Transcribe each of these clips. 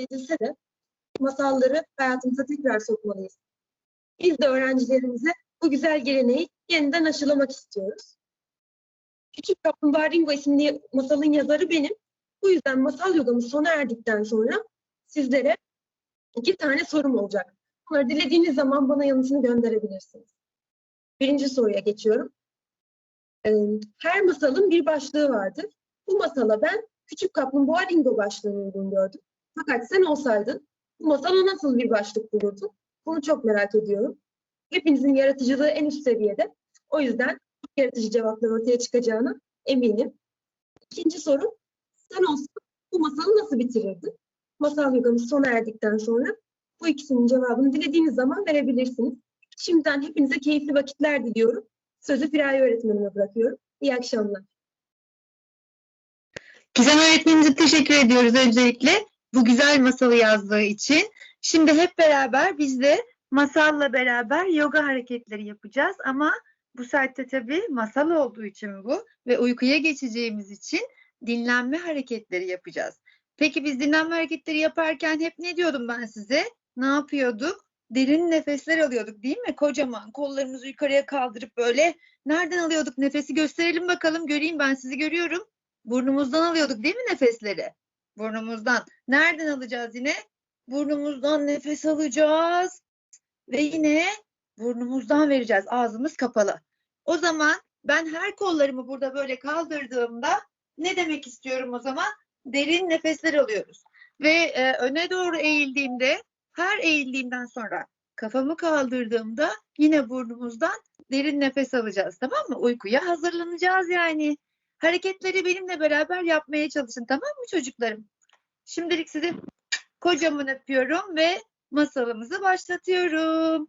edilse de masalları hayatımıza tekrar sokmalıyız. Biz de öğrencilerimize bu güzel geleneği yeniden aşılamak istiyoruz. Küçük Kaplumbağa Ringo isimli masalın yazarı benim. Bu yüzden masal yogamız sona erdikten sonra sizlere iki tane sorum olacak. Bunları dilediğiniz zaman bana yanıtını gönderebilirsiniz. Birinci soruya geçiyorum. Ee, Her masalın bir başlığı vardır. Bu masala ben Küçük Kaplumbağa Ringo başlığını uygun gördüm. Fakat sen olsaydın bu masala nasıl bir başlık bulurdun? Bunu çok merak ediyorum. Hepinizin yaratıcılığı en üst seviyede. O yüzden yaratıcı cevaplar ortaya çıkacağına eminim. İkinci soru, sen olsan bu masalı nasıl bitirirdin? Masal yogamız sona erdikten sonra bu ikisinin cevabını dilediğiniz zaman verebilirsiniz. Şimdiden hepinize keyifli vakitler diliyorum. Sözü Firaye öğretmenime bırakıyorum. İyi akşamlar. Gizem öğretmenimize teşekkür ediyoruz öncelikle bu güzel masalı yazdığı için. Şimdi hep beraber biz de masalla beraber yoga hareketleri yapacağız ama bu saatte tabii masal olduğu için bu ve uykuya geçeceğimiz için dinlenme hareketleri yapacağız. Peki biz dinlenme hareketleri yaparken hep ne diyordum ben size? Ne yapıyorduk? Derin nefesler alıyorduk değil mi? Kocaman kollarımızı yukarıya kaldırıp böyle nereden alıyorduk nefesi gösterelim bakalım göreyim ben sizi görüyorum. Burnumuzdan alıyorduk değil mi nefesleri? Burnumuzdan. Nereden alacağız yine? Burnumuzdan nefes alacağız. Ve yine burnumuzdan vereceğiz. Ağzımız kapalı. O zaman ben her kollarımı burada böyle kaldırdığımda ne demek istiyorum o zaman? Derin nefesler alıyoruz. Ve e, öne doğru eğildiğimde her eğildiğimden sonra kafamı kaldırdığımda yine burnumuzdan derin nefes alacağız. Tamam mı? Uykuya hazırlanacağız yani. Hareketleri benimle beraber yapmaya çalışın tamam mı çocuklarım? Şimdilik sizi kocaman öpüyorum ve masalımızı başlatıyorum.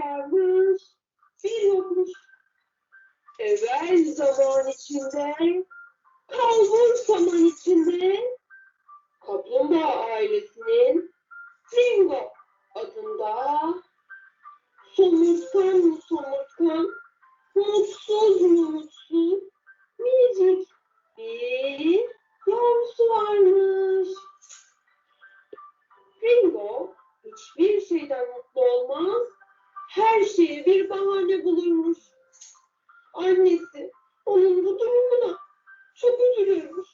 Varmış, bir yokmuş. Evvel zaman içinde, kalbur zaman içinde, kaplumbağa ailesinin Ringo adında somurtkan mı somurtkan, mutsuz mu mutsuz, minicik bir yavrusu varmış. Her şeye bir bahane bulurmuş. Annesi onun bu durumuna çok üzülürmüş.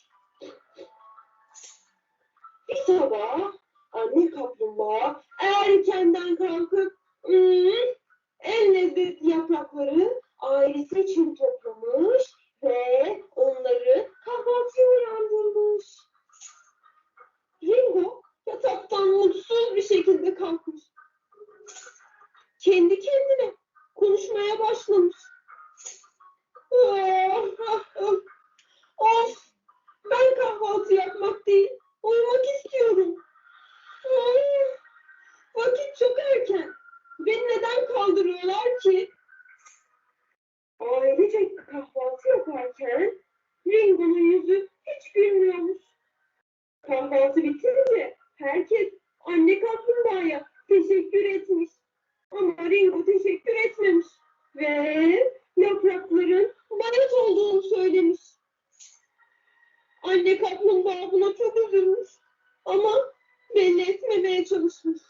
Bir sabah anne kaplumbağa erkenden kalkıp "Hmm, en lezzetli yaprakları ailesi için toplamış ve onları kahvaltıya uyandırmış. Ringo yataktan mutsuz bir şekilde kalkmış. Kendi kendine konuşmaya başlamış. Oh, ah, ah. Of, ben kahvaltı yapmak değil, uyumak istiyorum. Ay, vakit çok erken. Beni neden kaldırıyorlar ki? Ailecek kahvaltı yaparken Ringo'nun yüzü hiç gülmüyormuş. Kahvaltı bitince herkes anne kaplumbağaya teşekkür etmiş. Ama Ringo teşekkür etmemiş. Ve yaprakların bayat olduğunu söylemiş. Anne kaplumbağa buna çok üzülmüş. Ama belli etmemeye çalışmış.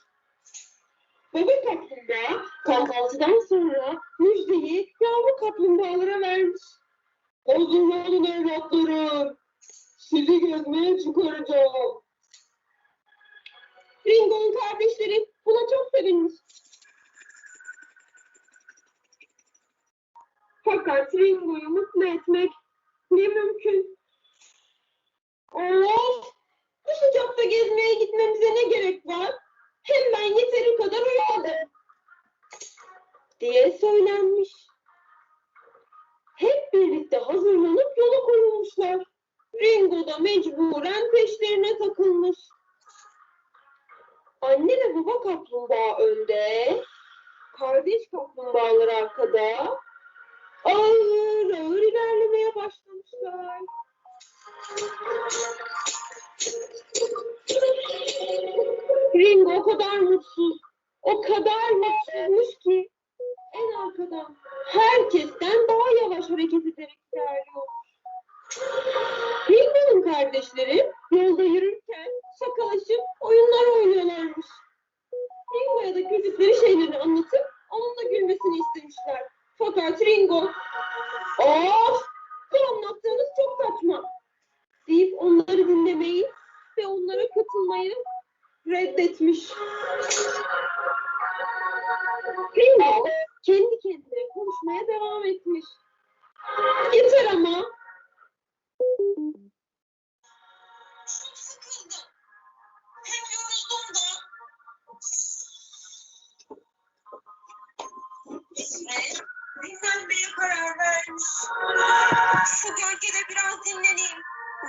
Baba kaplumbağa kahvaltıdan sonra müjdeyi yavru kaplumbağalara vermiş. Hazırlanın evlatlarım. Sizi gezmeye çıkaracağım. Ringo'nun kardeşleri buna çok sevinmiş. Fakat Ringo'yu mutlu kardeş kaplumbağalar arkada. Ağır ağır ilerlemeye başlamışlar. Ringo o kadar mutsuz, o kadar mutsuzmuş ki en arkadan herkesten daha yavaş hareket ederek ilerliyor. Ringo'nun kardeşleri yolda yürürken Yeter ama. Çok sıkıldım. Hem yoruldum da. Dinlenmeye karar vermiş. Şu gölgede biraz dinleneyim.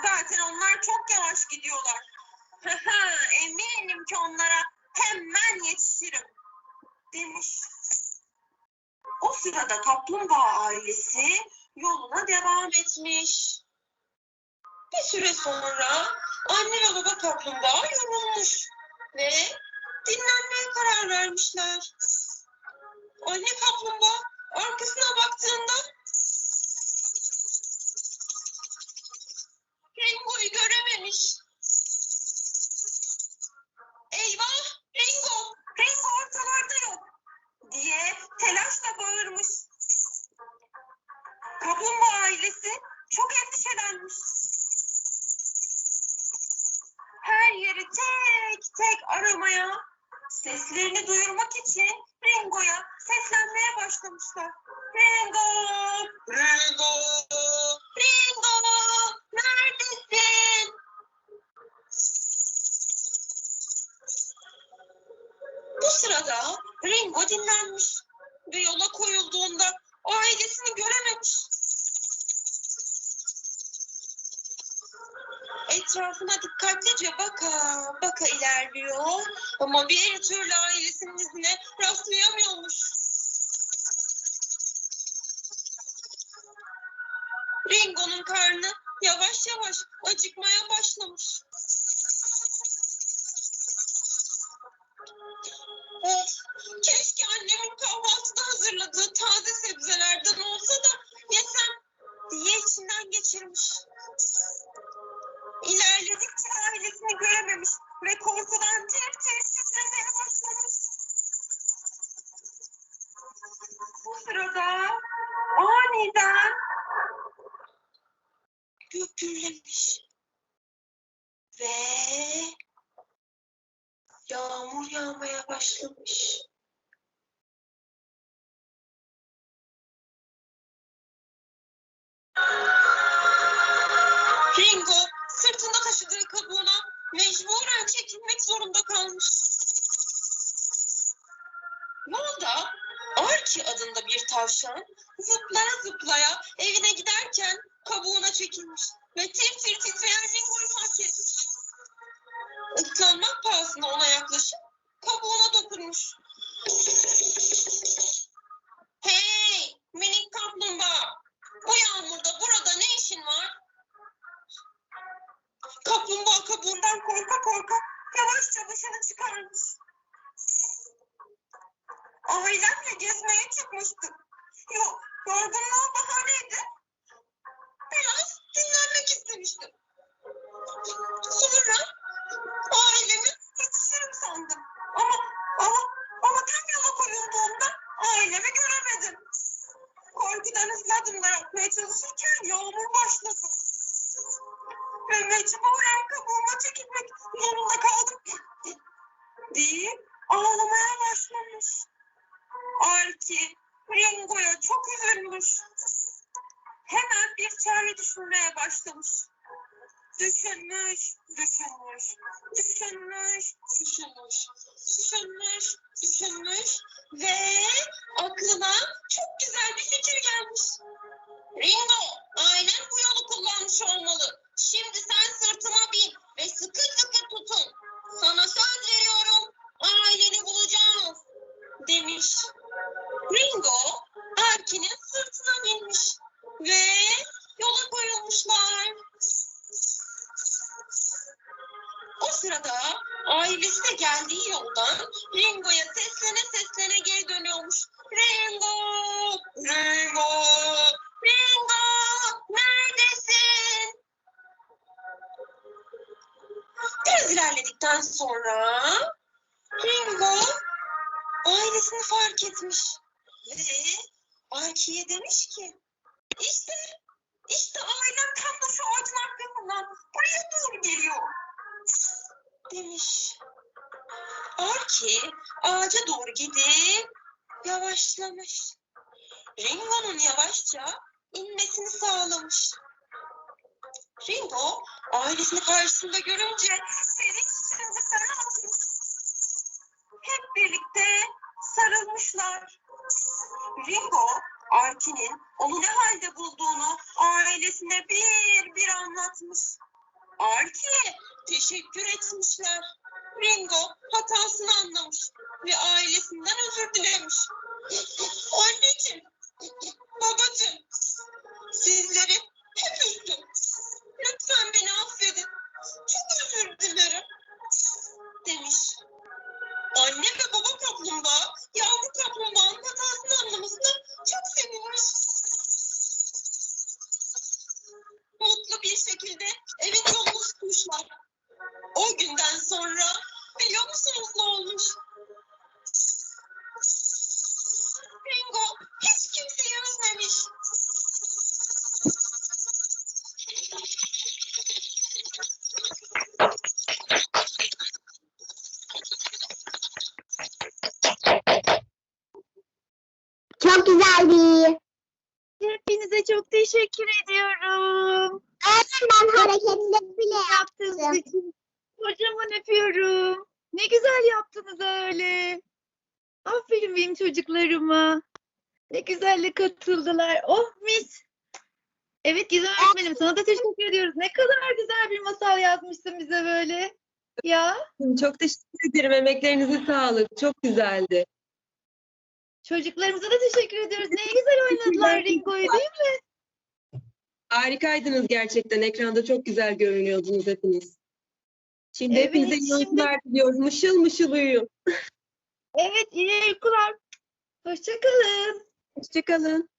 Zaten onlar çok yavaş gidiyorlar. Eminim ki onlara hemen yetişirim demiş. O sırada kaplumbağa ailesi yoluna devam etmiş. Bir süre sonra anne ve baba kaplumbağa yorulmuş ve dinlenmeye karar vermişler. Anne kaplumbağa arkasına baktığında Ringo'yu görememiş. Başlamışlar. Ringo! Ringo! Ringo! Neredesin? Bu sırada Ringo dinlenmiş ve yola koyulduğunda ailesini görememiş. Etrafına dikkatlice baka baka ilerliyor ama bir türlü ailesinin izine rastlayamıyormuş. Yavaş yavaş acıkmaya başlamış. Of, keşke annemin kahvaltıda hazırladığı taze sebzelerden olsa da yesem diye içinden geçirmiş. İlerledikçe ailesini görememiş ve korkudan tir tir titremeye başlamış. Gürlemiş ve yağmur yağmaya başlamış. Ringo sırtında taşıdığı kabuğuna mecburen çekilmek zorunda kalmış. Yolda Arki adında bir tavşan zıplaya zıplaya evine giderken kabuğuna çekilmiş ve tir tir titreyen Ringo'yu fark etmiş. Islanmak pahasına ona yaklaşıp kabuğuna dokunmuş. Çare düşünmeye başlamış. Düşünmüş, düşünmüş, düşünmüş, düşünmüş, düşünmüş, düşünmüş ve aklına çok güzel bir fikir gelmiş. Ringo, ailen bu yolu kullandı gelmiş olmalı. Şimdi sen sırtıma bin ve sıkı sıkı tutun. Sana söz veriyorum aileni bulacağız demiş. Ringo Arkin'in sırtına binmiş ve yola koyulmuşlar. O sırada ailesi de geldiği yoldan Ringo'ya seslene seslene geri dönüyormuş. Ringo! Ringo! Ringo! Neredesin? Biraz ilerledikten sonra Ringo ailesini fark etmiş ve Arki'ye demiş ki işte işte ailem tam da şu ağacın arkasından buraya doğru geliyor demiş. Arki ağaca doğru gidip yavaşlamış. Ringo'nun yavaşça inmesini sağlamış. Ringo ailesini karşısında görünce sevinç içinde sarılmış. Hep birlikte sarılmışlar. Ringo, Arki'nin onu ne halde bulduğunu ailesine bir bir anlatmış. Arki'ye teşekkür etmişler. Ringo hatasını anlamış ve ailesinden özür dilemiş. Anneciğim, babacığım, sizleri hep üzdüm. Lütfen beni affedin. Çok özür dilerim. Demiş. Anne ve baba kaplumbağa yavru kaplumbağanın hatasını anlamasına çok sevinmiş. Mutlu bir şekilde evin yolunu tutmuşlar. O günden sonra biliyor musunuz ne olmuş? Ringo hiç kimseyi üzmemiş. Çok güzeldi. Hepinize çok ediyorum. Ben hareketli bile Yaptığınız yaptım. için kocaman öpüyorum. Ne güzel yaptınız öyle. Aferin benim çocuklarıma. Ne güzel katıldılar. Oh mis. Evet güzel öğretmenim sana da teşekkür ediyoruz. Ne kadar güzel bir masal yazmışsın bize böyle. Ya Çok teşekkür ederim. Emeklerinize sağlık. Çok güzeldi. çocuklarımıza da teşekkür ediyoruz. Ne güzel oynadılar Ringo'yu değil mi? Harikaydınız gerçekten. Ekranda çok güzel görünüyordunuz hepiniz. Şimdi Evet, hepinize iyi uykular diliyorum. Mışıl mışıl uyuyun. Evet iyi uykular. Hoşçakalın. Hoşçakalın.